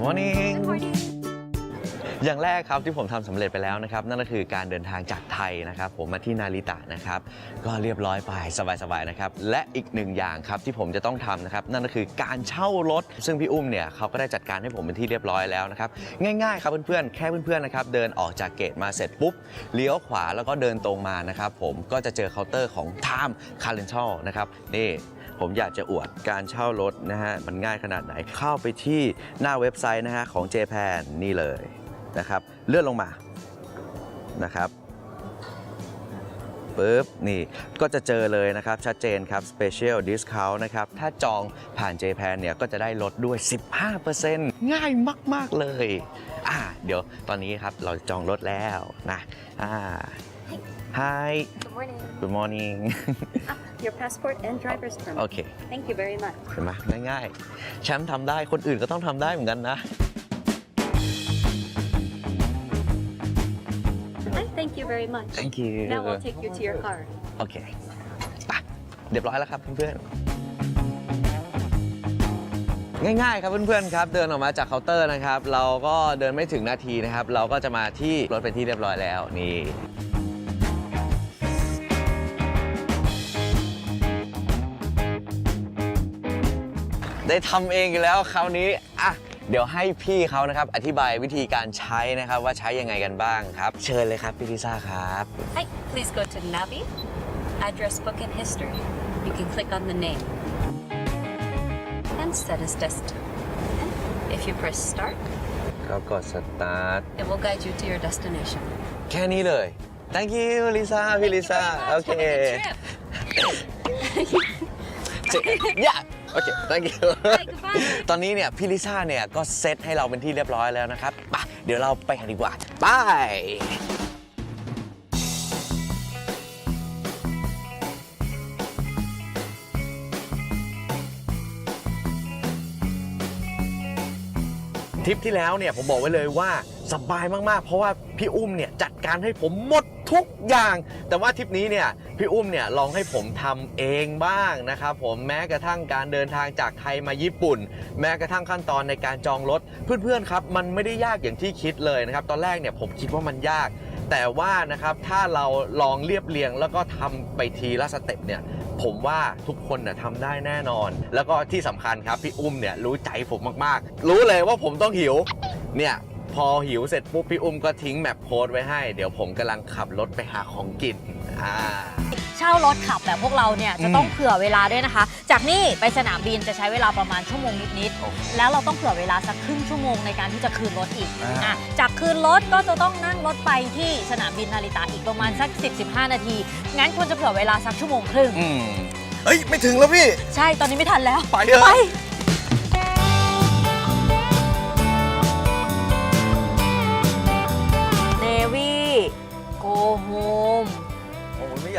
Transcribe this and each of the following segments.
morning อย่างแรกครับที่ผมทำสำเร็จไปแล้วนะครับ นั่นก็คือการเดินทางจากไทยนะครับ ผมมาที่นาริตะนะครับ ก็เรียบร้อยไปสบายๆนะครับ และอีกหนึ่งอย่างครับที่ผมจะต้องทำนะครับ นั่นก็คือการเช่ารถ ซึ่งพี่อุ้มเนี่ยเขาก็ได้จัดการให้ผมเป็นที่เรียบร้อยแล้วนะครับ ง่ายๆครับเพื่อนๆแค่เพื่อนๆนะครับเดินออกจากเกตมาเสร็จปุ๊บเลี้ยวขวาแล้วก็เดินตรงมานะครับ ผมก็จะเจอเคาน์เตอร์ของ Time Car Rental นะครับนี่ ผมอยากจะอวดการเช่ารถนะฮะมันง่ายขนาดไหนเข้าไปที่หน้าเว็บไซต์นะฮะของ JPAN นี่เลยนะครับเลื่อนลงมานะครับปุ๊บนี่ก็จะเจอเลยนะครับ ชัดเจนครับ Special Discount นะครับ ถ้าจองผ่าน JPAN เนี่ย ก็จะได้ลดด้วย 15%ง่ายมาก ๆ เลย อ่า เดี๋ยวตอนนี้ครับ เราจองรถแล้วนะ อ่า Hi Good morning. Good morning Ah, your passport and driver's permit. โอเค Thank you very much. เห็นไหมง่ายๆแชมป์ทำได้คนอื่นก็ต้องทำได้เหมือนกันนะ Hi, thank you very much. thank you Now I'll take you to your car. โอเคไปเรียบร้อยแล้วครับเพื่อนๆ ง่ายๆครับเพื่อนๆครับ เดินออกมาจากเคาน์เตอร์นะครับ เราก็เดินไม่ถึงนาทีนะครับ เราก็จะมาที่รถเป็นที่เรียบร้อยแล้วนี่ ได้ทำเองอีกแล้วคราวนี้อะเดี๋ยวให้พี่เขานะครับ อธิบายวิธีการใช้นะครับ ว่าใช้ยังไงกันบ้างครับ เชิญเลยครับพี่ลิซ่าครับ Hi, please go to Navi, address book and history. You can click on the name and set as destination. And if you press start, ก็กดสตาร์ท it will guide you to your destination. แค่นี้เลย thank you ลิซ่าพี่ลิซ่าโอเค Have a good trip. ย่า โอเค thank you Hi, goodbye. ตอนนี้เนี่ยพี่ลิซ่าเนี่ยก็เซตให้เราเป็นที่เรียบร้อยแล้วนะครับไปเดี๋ยวเราไปกันดีกว่าไปทริปที่แล้วเนี่ยผมบอกไว้เลยว่าสบายมากๆ เพราะว่าพี่อุ้มเนี่ยจัดการให้ผมหมด ทุกอย่าง แต่ว่าทริปนี้เนี่ยพี่อุ้มเนี่ยลองให้ผมทำเองบ้างนะครับผมแม้กระทั่งการเดินทางจากไทยมาญี่ปุ่น แม้กระทั่งขั้นตอนในการจองรถเพื่อนๆครับ มันไม่ได้ยากอย่างที่คิดเลยนะครับตอนแรกเนี่ยผมคิดว่ามันยาก แต่ว่านะครับถ้าเราลองเรียบเรียงแล้วก็ทำไปทีละสเต็ปเนี่ยผมว่าทุกคนน่ะทำได้แน่นอน แล้วก็ที่สำคัญครับพี่อุ้มเนี่ยรู้ใจผมมากๆ รู้เลยว่าผมต้องหิวเนี่ย พอหิวเสร็จปุ๊บพี่อุ้มก็ทิ้งแมปโค้ดไว้ให้ เดี๋ยวผมกำลังขับรถไปหาของกินอ่า เช่ารถขับแบบพวกเราเนี่ยจะต้องเผื่อเวลาด้วยนะคะ จากนี่ไปสนามบินจะใช้เวลาประมาณชั่วโมงนิดโอ้ๆแล้วเราต้องเผื่อเวลาสักครึ่งชั่วโมงในการที่จะคืนรถอีกอ่า อะจากคืนรถก็จะต้องนั่งรถไปที่สนามบินนาริตะอีกประมาณสัก 10-15 นาที งั้นควรจะเผื่อเวลาสักชั่วโมงครึ่ง อืม เฮ้ย ไม่ถึงแล้วพี่ ใช่ตอนนี้ไม่ทันแล้ว ไปเถอะ ไป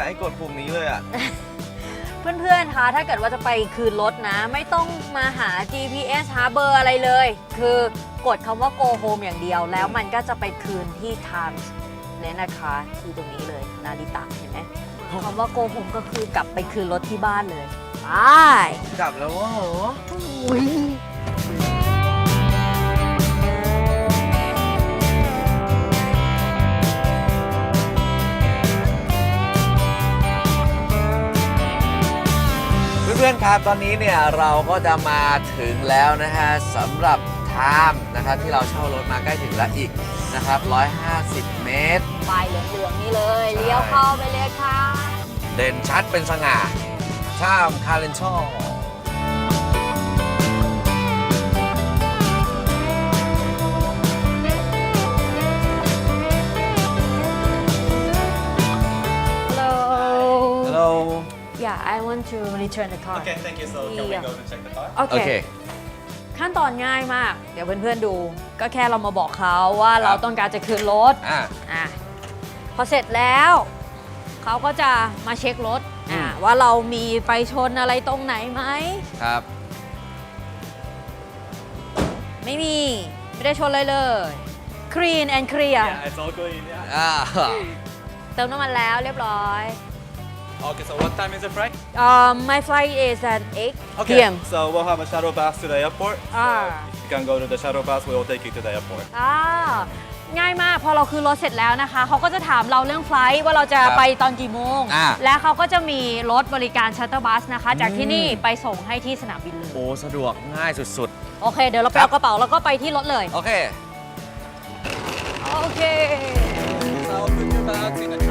ากให้กดปุ่มนี้เลยอะ เพื่อนๆ คะ ถ้าเกิดว่าจะไปคืนรถนะ ไม่ต้องมาหา GPS หาเบอร์อะไรเลย คือกดคำว่า go home อย่างเดียว แล้วมันก็จะไปคืนที่ Times เนี่ยนะคะที่ตรงนี้เลยนาริตะเห็นไหมคำว่า go home ก็คือกลับไปคืนรถที่บ้านเลยไปกลับแล้วว่าเหรออุ๊ย อนๆครับตอนนี้เนี่ยเราก็จะมาถึงแล้วนะฮะสำหรับไทม์นะครับที่เราเช่ารถมาใกล้ถึงแล้วอีกนะครับ150 เมตรไปเหลืองๆนี่เลยเลี้ยวเข้าไปเลยค่ะ เด่นชัดเป็นสง่าข้ามคาเลนช่อ Yeah I want to return the car Okay, thank you. So can we Yeah. go to check the car? โอโอเค เค ขั้นตอนง่ายมาก เดี๋ยวเพื่อนๆดู ก็แค่เรามาบอกเขาว่าเราต้องการจะคืนรถ อะอะพอเสร็จแล้ว เขาก็จะมาเช็ครถอะอืม ว่าเรามีไฟชนอะไรตรงไหนไหม ครับ ไม่มี ไม่ได้ชนเลยเลย clean and clear Yeah, it's all clean. Yeah. อ่า เติมน้ำมันแล้วเรียบร้อย Okay, so what time is the flight? um my flight is at 8 Okay, p.m. so we'll have a shuttle bus to the airport. So Ah. if you can go to the shuttle bus, we will take you to the airport. อ่าง่ายมากพอเราคือรถเสร็จแล้วนะคะ เขาก็จะถามเราเรื่องไฟลท์ว่าเราจะครับไปตอนกี่โมง อ่า และเขาก็จะมีรถบริการชัตเตอร์บัสนะคะ จากที่นี่ไปส่งให้ที่สนามบินเลย โอ้สะดวกง่ายสุด โอเค เดี๋ยวเราไปครัเอาบกระเป๋า แล้วก็ไปที่รถเลย ๆ โอเค โอเค So I'll put your bags in the trunk.